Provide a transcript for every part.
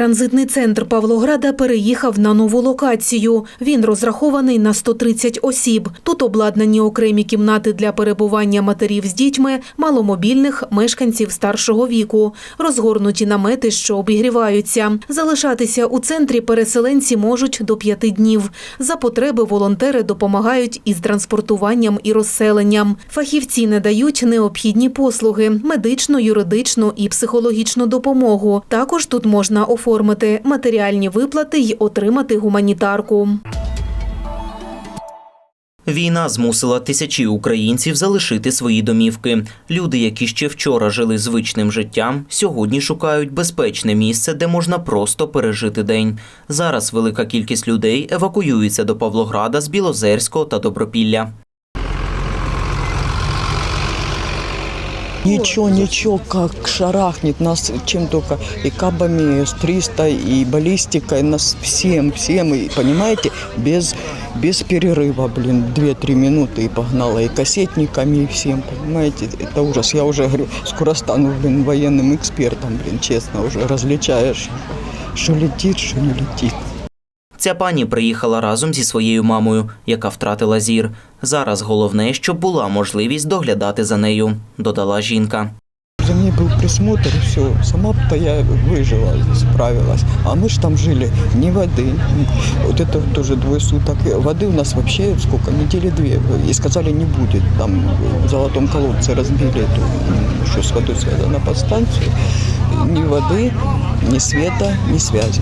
транзитний центр Павлограда переїхав на нову локацію. Він розрахований на 130 осіб. Тут обладнані окремі кімнати для перебування матерів з дітьми, маломобільних мешканців старшого віку, розгорнуті намети, що обігріваються. Залишатися у центрі переселенці можуть до п'яти днів. За потреби волонтери допомагають із транспортуванням і розселенням. Фахівці не дають необхідні послуги – медичну, юридичну і психологічну допомогу. Також тут можна оформити матеріальні виплати й отримати гуманітарку. Війна змусила тисячі українців залишити свої домівки. Люди, які ще вчора жили звичним життям, сьогодні шукають безпечне місце, де можна просто пережити день. Зараз велика кількість людей евакуюється до Павлограда з Білозерського та Добропілля. Ничего, ничего, как шарахнет нас чем только и кабами с 300, и баллистикой, нас всем, всем, и, понимаете, без, без перерыва, блин, 2-3 минуты и погнала, и кассетниками, и всем, понимаете, это ужас. Я уже говорю, скоро стану, блин, военным экспертом, блин, честно, уже различаешь, что летит, что не летит. Ця пані приїхала разом зі своєю мамою, яка втратила зір. Зараз головне, щоб була можливість доглядати за нею, додала жінка. За ней был присмотр, и все. Сама-то я выжила, справилась. А мы же там жили, ни воды. Вот это тоже двое суток. Воды у нас вообще сколько, недели две. И сказали, не будет. Там в Золотом колодце разбили эту, м, что с водой связано, подстанцию. Ни воды, ни света, ни связи.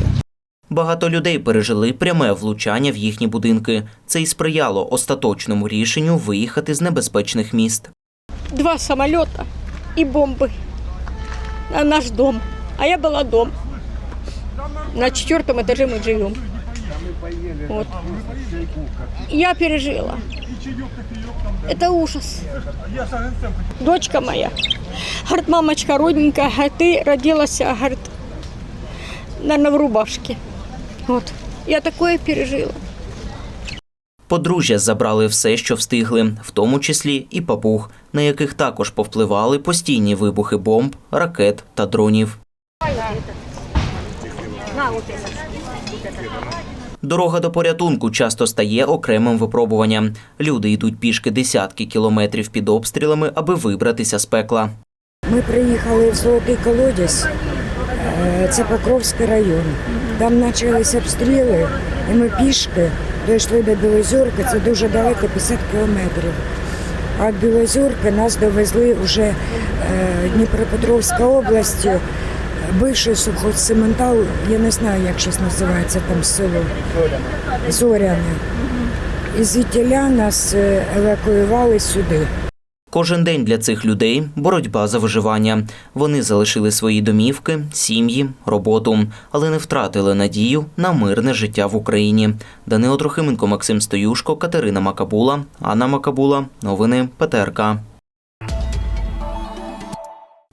Багато людей пережили пряме влучання в їхні будинки. Це й сприяло остаточному рішенню виїхати з небезпечних міст. два самолета и бомбы на наш дом. А я была дом. На четвертом этаже мы живем. Вот. Я пережила. Это ужас. Дочка моя. Говорит, мамочка родненькая, а ты родилась, а, говорит, наверное, в рубашке. Вот. Я такое пережила. Подружжя забрали все, що встигли, в тому числі і папуг, на яких також повпливали постійні вибухи бомб, ракет та дронів. Дорога до порятунку часто стає окремим випробуванням. Люди йдуть пішки десятки кілометрів під обстрілами, аби вибратися з пекла. Ми приїхали в Золотий колодязь, це Покровський район. Там почалися обстріли, і ми пішки дійшли до Білозорки, це дуже далеко, 50 кілометрів. А від Білозорки нас довезли вже е, Дніпропетровська область, е, бивший сухоцементал, я не знаю, як зараз називається там село. Зоряне. І звідтіля нас е, евакуювали сюди. Кожен день для цих людей боротьба за виживання. Вони залишили свої домівки, сім'ї, роботу, але не втратили надію на мирне життя в Україні. Данило Трохименко, Максим Стоюшко, Катерина Макабула, Анна Макабула. Новини ПТРК.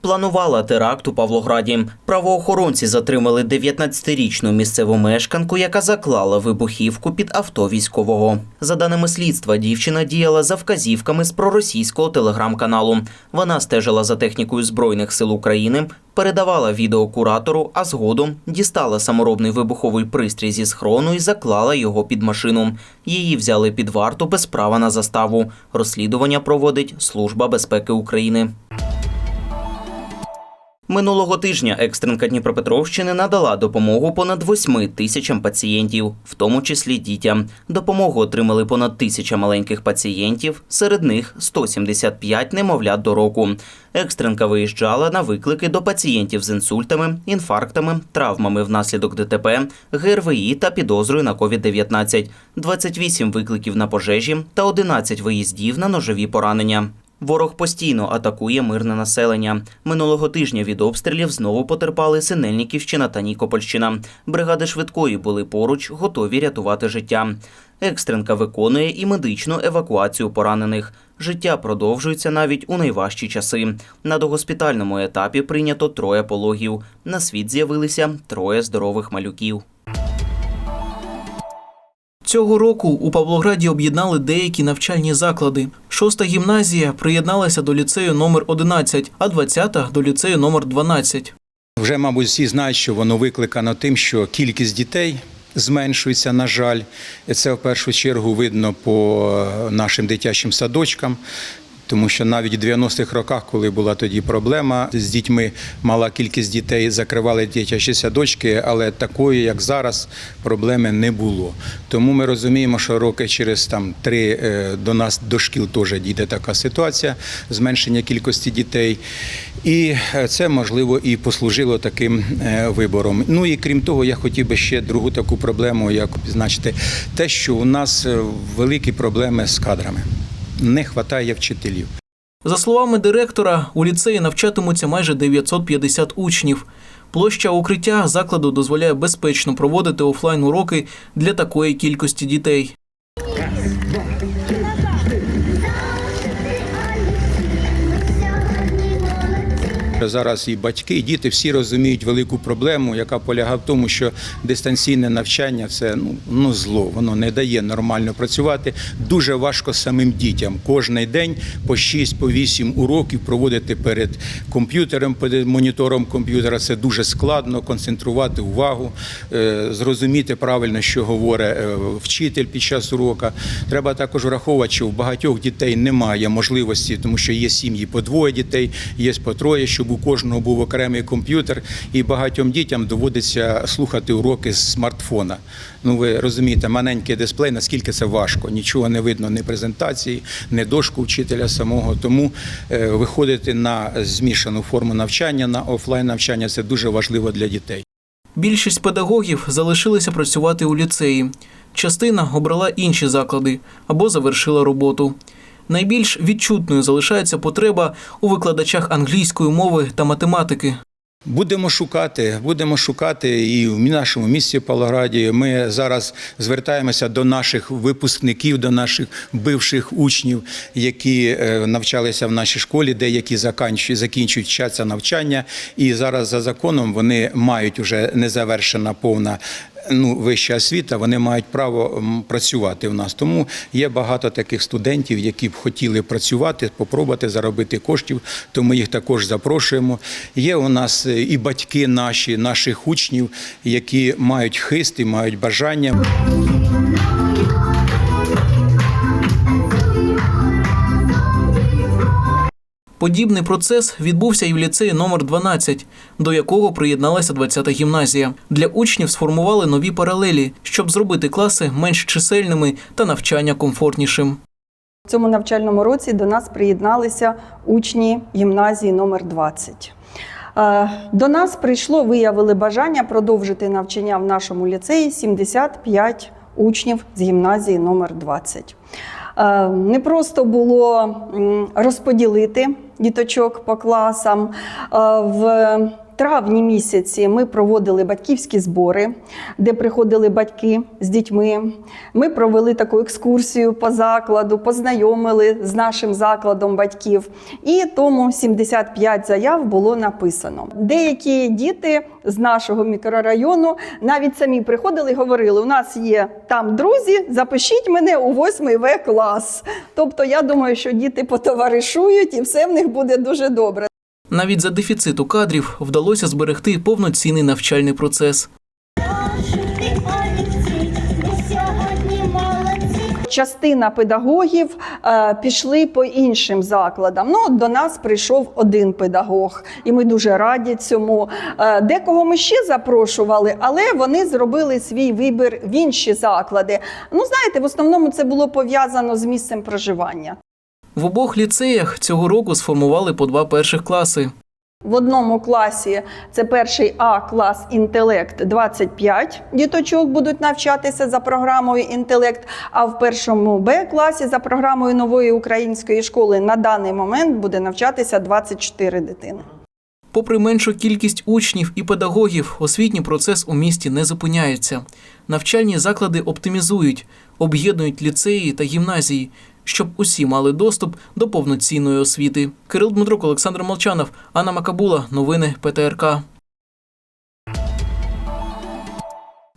Планувала теракт у Павлограді. Правоохоронці затримали 19-річну місцеву мешканку, яка заклала вибухівку під авто військового. За даними слідства, дівчина діяла за вказівками з проросійського телеграм-каналу. Вона стежила за технікою збройних сил України, передавала відео куратору, а згодом дістала саморобний вибуховий пристрій зі схрону і заклала його під машину. Її взяли під варту без права на заставу. Розслідування проводить Служба безпеки України. Минулого тижня екстренка Дніпропетровщини надала допомогу понад 8 тисячам пацієнтів, в тому числі дітям. Допомогу отримали понад тисяча маленьких пацієнтів, серед них 175 немовлят до року. Екстренка виїжджала на виклики до пацієнтів з інсультами, інфарктами, травмами внаслідок ДТП, ГРВІ та підозрою на COVID-19, 28 викликів на пожежі та 11 виїздів на ножові поранення. Ворог постійно атакує мирне населення. Минулого тижня від обстрілів знову потерпали Синельниківщина та Нікопольщина. Бригади швидкої були поруч, готові рятувати життя. Екстренка виконує і медичну евакуацію поранених. Життя продовжується навіть у найважчі часи. На догоспітальному етапі прийнято троє пологів. На світ з'явилися троє здорових малюків. Цього року у Павлограді об'єднали деякі навчальні заклади. Шоста гімназія приєдналася до ліцею номер 11, а 20-та – до ліцею номер 12. Вже, мабуть, всі знають, що воно викликано тим, що кількість дітей зменшується, на жаль. Це в першу чергу видно по нашим дитячим садочкам. Тому що навіть в 90-х роках, коли була тоді проблема з дітьми, мала кількість дітей закривали дитячі садочки, але такої, як зараз, проблеми не було. Тому ми розуміємо, що роки через там три е, до нас до шкіл теж дійде така ситуація, зменшення кількості дітей. І е, це можливо і послужило таким е, вибором. Ну і крім того, я хотів би ще другу таку проблему, як відзначити, те, що у нас великі проблеми з кадрами. Не вистачає вчителів. За словами директора, у ліцеї навчатимуться майже 950 учнів. Площа укриття закладу дозволяє безпечно проводити офлайн уроки для такої кількості дітей. Зараз і батьки, і діти всі розуміють велику проблему, яка полягає в тому, що дистанційне навчання це ну, ну зло, воно не дає нормально працювати. Дуже важко самим дітям кожний день по 6 по 8 уроків проводити перед комп'ютером, перед монітором комп'ютера. Це дуже складно концентрувати увагу, е, зрозуміти правильно, що говорить е, вчитель під час урока. Треба також враховувати, що у багатьох дітей немає можливості, тому що є сім'ї по двоє дітей, є по троє, щоб у кожного був окремий комп'ютер, і багатьом дітям доводиться слухати уроки з смартфона. Ну ви розумієте, маленький дисплей, наскільки це важко. Нічого не видно, ні презентації, ні дошку вчителя самого. Тому е, виходити на змішану форму навчання, на офлайн навчання це дуже важливо для дітей. Більшість педагогів залишилися працювати у ліцеї. Частина обрала інші заклади або завершила роботу. Найбільш відчутною залишається потреба у викладачах англійської мови та математики. Будемо шукати, будемо шукати і в нашому місті Павлограді. Ми зараз звертаємося до наших випускників, до наших бивших учнів, які е, навчалися в нашій школі, деякі закінчують вчаться навчання, і зараз за законом вони мають вже незавершена повна. Ну, вища освіта, вони мають право працювати в нас. Тому є багато таких студентів, які б хотіли працювати, спробувати заробити коштів. Тому їх також запрошуємо. Є у нас е, і батьки наші, наших учнів, які мають хист і мають бажання. Подібний процес відбувся і в ліцеї номер 12, до якого приєдналася 20-та гімназія. Для учнів сформували нові паралелі, щоб зробити класи менш чисельними та навчання комфортнішим. В цьому навчальному році до нас приєдналися учні гімназії номер 20. Е, До нас прийшло, виявили бажання продовжити навчання в нашому ліцеї 75 учнів з гімназії номер 20. Е, Не просто було розподілити діточок по класам. Е, В травні місяці ми проводили батьківські збори, де приходили батьки з дітьми. Ми провели таку екскурсію по закладу, познайомили з нашим закладом батьків. І тому 75 заяв було написано. Деякі діти з нашого мікрорайону навіть самі приходили і говорили: у нас є там друзі, запишіть мене у 8 В клас. Тобто, я думаю, що діти потоваришують і все в них буде дуже добре. Навіть за дефіциту кадрів вдалося зберегти повноцінний навчальний процес. Частина педагогів е, пішли по іншим закладам. Ну, до нас прийшов один педагог, і ми дуже раді цьому. Е, декого ми ще запрошували, але вони зробили свій вибір в інші заклади. Ну, знаєте, в основному це було пов'язано з місцем проживання. В обох ліцеях цього року сформували по два перших класи. В одному класі це перший А клас інтелект 25 діточок будуть навчатися за програмою інтелект. А в першому Б класі за програмою нової української школи на даний момент буде навчатися 24 дитини. Попри меншу кількість учнів і педагогів, освітній процес у місті не зупиняється. Навчальні заклади оптимізують, об'єднують ліцеї та гімназії, щоб усі мали доступ до повноцінної освіти. Кирил Дмитрук, Олександр Молчанов, Анна Макабула. Новини ПТРК.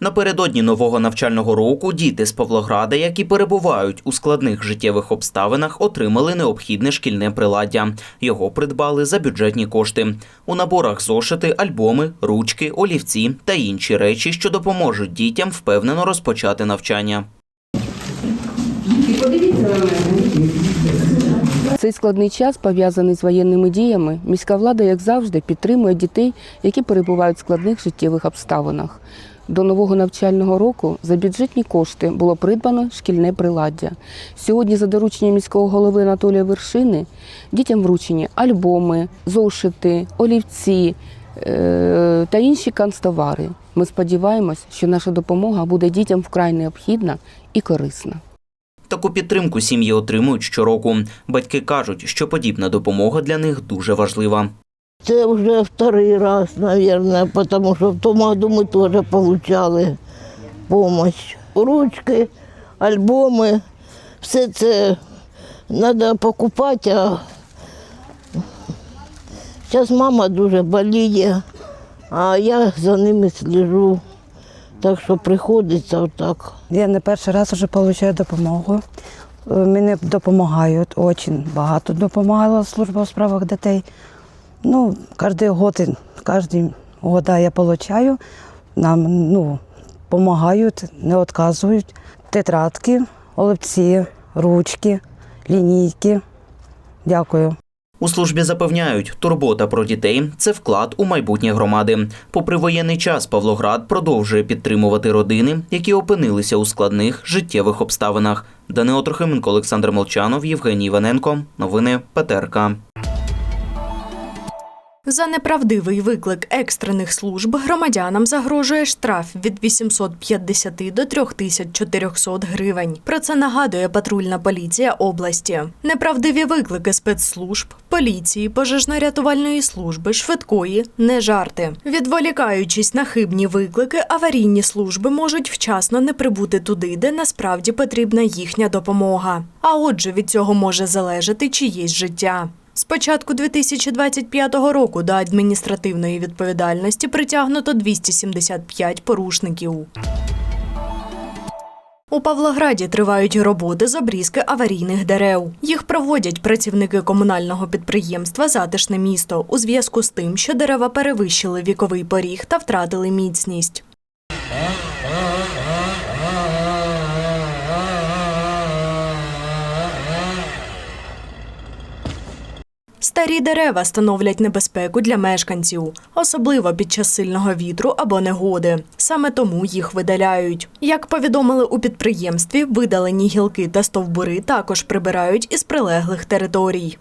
Напередодні нового навчального року діти з Павлограда, які перебувають у складних життєвих обставинах, отримали необхідне шкільне приладдя. Його придбали за бюджетні кошти. У наборах зошити, альбоми, ручки, олівці та інші речі, що допоможуть дітям впевнено розпочати навчання. Цей складний час, пов'язаний з воєнними діями, міська влада, як завжди, підтримує дітей, які перебувають в складних життєвих обставинах. До нового навчального року за бюджетні кошти було придбано шкільне приладдя. Сьогодні, за дорученням міського голови Анатолія Вершини, дітям вручені альбоми, зошити, олівці е, та інші канцтовари. Ми сподіваємось, що наша допомога буде дітям вкрай необхідна і корисна. Таку підтримку сім'ї отримують щороку. Батьки кажуть, що подібна допомога для них дуже важлива. Це вже второй раз, наверное, потому що в тому году ми теж отримали допомогу. Ручки, альбоми, все це треба покупати, а зараз мама дуже боліє, а я за ними слежу. Так що приходиться отак. Я не перший раз вже отримую допомогу. Е, Мені допомагають, дуже багато допомагала служба у справах дітей. Ну, кожен год, кожен года я отримую. Нам ну, допомагають, не відказують. Тетрадки, олівці, ручки, лінійки. Дякую. У службі запевняють, турбота про дітей це вклад у майбутнє громади. Попри воєнний час, Павлоград продовжує підтримувати родини, які опинилися у складних життєвих обставинах. Данило Трохименко, Олександр Молчанов, Євгеній Іваненко. Новини ПТРК. За неправдивий виклик екстрених служб громадянам загрожує штраф від 850 до 3400 гривень. Про це нагадує патрульна поліція області. Неправдиві виклики спецслужб, поліції, пожежно-рятувальної служби, швидкої не жарти. Відволікаючись на хибні виклики, аварійні служби можуть вчасно не прибути туди, де насправді потрібна їхня допомога. А отже, від цього може залежати чиєсь життя. З початку 2025 року до адміністративної відповідальності притягнуто 275 порушників. У Павлограді тривають роботи з обрізки аварійних дерев. Їх проводять працівники комунального підприємства Затишне місто у зв'язку з тим, що дерева перевищили віковий поріг та втратили міцність. Старі дерева становлять небезпеку для мешканців, особливо під час сильного вітру або негоди. Саме тому їх видаляють. Як повідомили у підприємстві, видалені гілки та стовбури також прибирають із прилеглих територій.